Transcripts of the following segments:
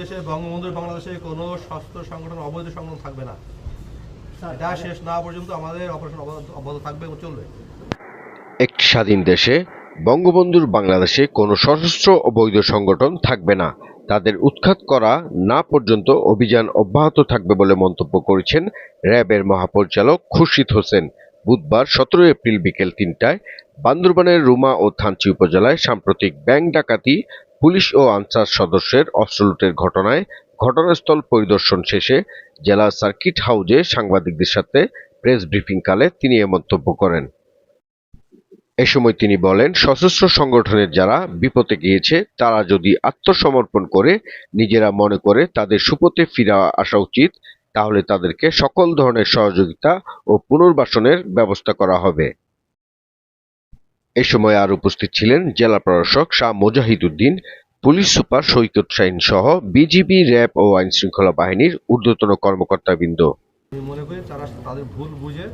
দেশে বঙ্গবন্ধুর বাংলাদেশে কোনো সশস্ত্র সংগঠন অবৈধ সংগঠন থাকবে না। এটা শেষ না পর্যন্ত আমাদের অপারেশন অব্যাহত অব্যাহত থাকবে এবং চলবে। একটি স্বাধীন দেশে বঙ্গবন্ধুর বাংলাদেশে কোনো সশস্ত্র অবৈধ সংগঠন থাকবে না। তাদের উৎখাত করা না পর্যন্ত অভিযান অব্যাহত থাকবে বলে মন্তব্য করেছেন র্যাবের মহাপরিচালক খুরশিদ হোসেন। বুধবার সতেরো এপ্রিল বিকেল তিনটায় বান্দরবানের রুমা ও থানচি উপজেলায় সাম্প্রতিক ব্যাংক ডাকাতি পুলিশ ও আনসার সদস্যের অস্ত্র লুটের ঘটনায় ঘটনাস্থল পরিদর্শন শেষে জেলা সার্কিট হাউজে সাংবাদিকদের সাথে প্রেস ব্রিফিংকালে তিনি এ মন্তব্য করেন। এ সময় তিনি বলেন, সশস্ত্র সংগঠনের যারা বিপদে গিয়েছে, তারা যদি আত্মসমর্পণ করে, নিজেরা মনে করে তাদের সুপথে ফিরে আসা উচিত, তাহলে তাদেরকে সকল ধরনের সহযোগিতা ও পুনর্বাসনের ব্যবস্থা করা হবে। এ সময় আর উপস্থিত ছিলেন জেলা প্রশাসক শাহ মোজাহিদ উদ্দিন পুলিশ সুপার সৈকত শাহিন সহ বিজিবি, র্যাব ও আইন শৃঙ্খলা বাহিনীর ঊর্ধ্বতন কর্মকর্তাবৃন্দ। আমি মনে করি তারা তাদের ভুল বুঝে।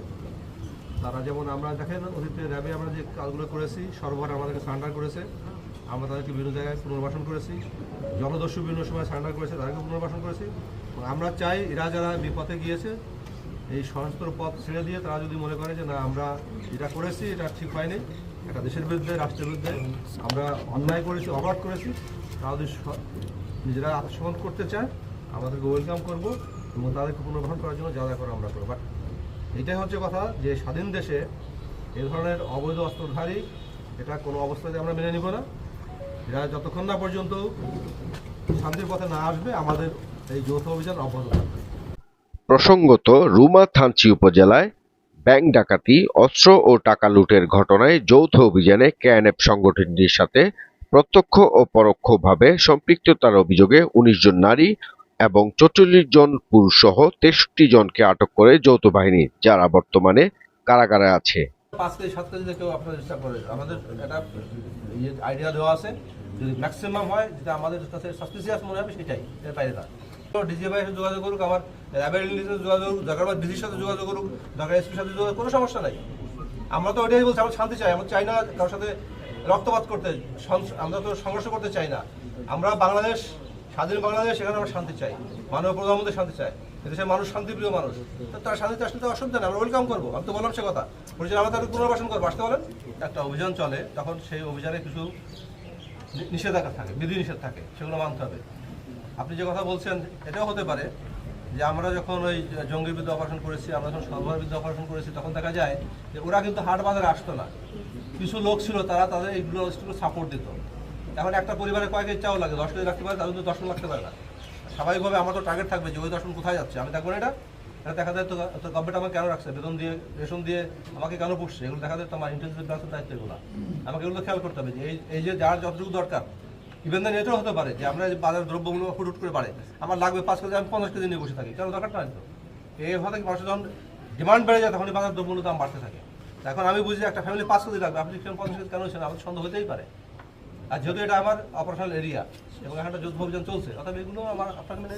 তারা যেমন আমরা দেখেন, অতীতে র্যাবে আমরা যে কাজগুলো করেছি সর্বহারা আমাদেরকে সারেন্ডার করেছে। আমরা তাদেরকে বিভিন্ন জায়গায় পুনর্বাসন করেছি। জনদস্যু বিভিন্ন সময় সারেন্ডার করেছে, তাদেরকে পুনর্বাসন করেছি। আমরা চাই এরা যারা বিপথে গিয়েছে, এই সশস্ত্র পথ ছেড়ে দিয়ে তারা যদি মনে করে যে না, আমরা এটা করেছি, এটা ঠিক হয়নি একটা দেশের বিরুদ্ধে, রাষ্ট্রের বিরুদ্ধে আমরা অন্যায় করেছি অপরাধ করেছি। তাদের নিজেরা আত্মসমর্পণ করতে চায়, আমাদেরকে ওয়েলকাম করব এবং তাদেরকে পুনর্বাসন করার জন্য যা যা করে আমরা করব। বাট এটাই হচ্ছে কথা যে স্বাধীন দেশে এ ধরনের অবৈধ অস্ত্রধারী, এটা কোনো অবস্থাতে আমরা মেনে নিব না। এরা যতক্ষণ না পর্যন্ত শান্তির পথে না আসবে, আমাদের এই যৌথ অভিযান অব্যাহত থাকবে। প্রসঙ্গত রুমা থানচি উপজেলায় ব্যাংক ডাকাতি, অস্ত্র ও টাকা লুটের ঘটনায় যৌথ অভিযানে কেএনএফ সংগঠনটির সাথে প্রত্যক্ষ ও পরোক্ষভাবে সম্পৃক্ততার অভিযোগে উনিশ জন নারী এবং চৌচল্লিশ জন পুরুষ সহ তেষট্টি জনকে আটক করে যৌথ বাহিনী, যারা বর্তমানে কারাগারে আছে। একটা ইয়ে ম্যাক্সিমাম হয়, যেটা আমাদের কাছে সাসপিসিয়াস মনে হবে, সেটাই এর বাইরে যোগাযোগ করুক আমার যোগাযোগ দরকার বা সাথে যোগাযোগ সাথে যোগাযোগ কোনো সমস্যা নাই। আমরা তো শান্তি চাই সাথে রক্তপাত করতে আমরা তো সংঘর্ষ করতে চাই না। আমরা বাংলাদেশ, স্বাধীন বাংলাদেশ সেখানে আমরা শান্তি চাই শান্তি চাই মানুষ শান্তিপ্রিয় মানুষ। তো অসুবিধা আমরা করব। সে কথা। পুনর্বাসন একটা অভিযান চলে, তখন সেই অভিযানে কিছু নিষেধাজ্ঞা থাকে বিধি নিষেধ থাকে, সেগুলো মানতে হবে। আপনি যে কথা বলছেন, এটাও হতে পারে যে আমরা যখন ওই জঙ্গির বিরুদ্ধে অপারেশন করেছি, আমরা যখন সর্বহার বিরুদ্ধে অপারেশন করেছি, তখন দেখা যায় যে ওরা কিন্তু হাট বাজারে আসতো না। কিছু লোক ছিল, তারা তাদের এইগুলো সাপোর্ট দিত। এখন একটা পরিবারে কয়েক কেজি চাও লাগে, দশ কেজি রাখতে পারে, তাদের তো দশ রাখতে পারে না। স্বাভাবিকভাবে আমার তো টার্গেট থাকবে যে ওই দর্শন কোথায় যাচ্ছে, আমি দেখব এটা? এটা দেখা যায় তো গভর্নমেন্ট আমাকে কেন রাখছে? বেতন দিয়ে, রেশন দিয়ে আমাকে কেন পুষছে? এগুলো দেখা যায় তো আমার ইন্টেন্সিভ দায়িত্ব এগুলো। আমাকে এগুলো খেয়াল করতে হবে যে এই যে যার যতটুকু দরকার ইভেন এটাও হতে পারে যে আমরা বাজার দ্রব্যমূল্য হুট হুট করে বাড়ে। আমার লাগবে পাঁচ কেজি, আমি পঞ্চাশ কেজি নিয়ে বসে থাকি কেন দরকারটা নাই তো। এইভাবে মানুষের যখন ডিমান্ড বেড়ে যায়, তখনই বাজার দ্রব্যমূল্য দাম বাড়তে থাকে। এখন আমি বুঝি একটা ফ্যামিলি পাঁচ কেজি লাগবে, আপনি সেখানে পঞ্চাশ কেজি কেন হচ্ছেন আমাদের সন্দেহ হতেই পারে। আর যেহেতু এটা আমার অপারেশনাল এরিয়া এবং একটা যুদ্ধ অভিযান চলছে অর্থাৎ এগুলো আমার আপনাকে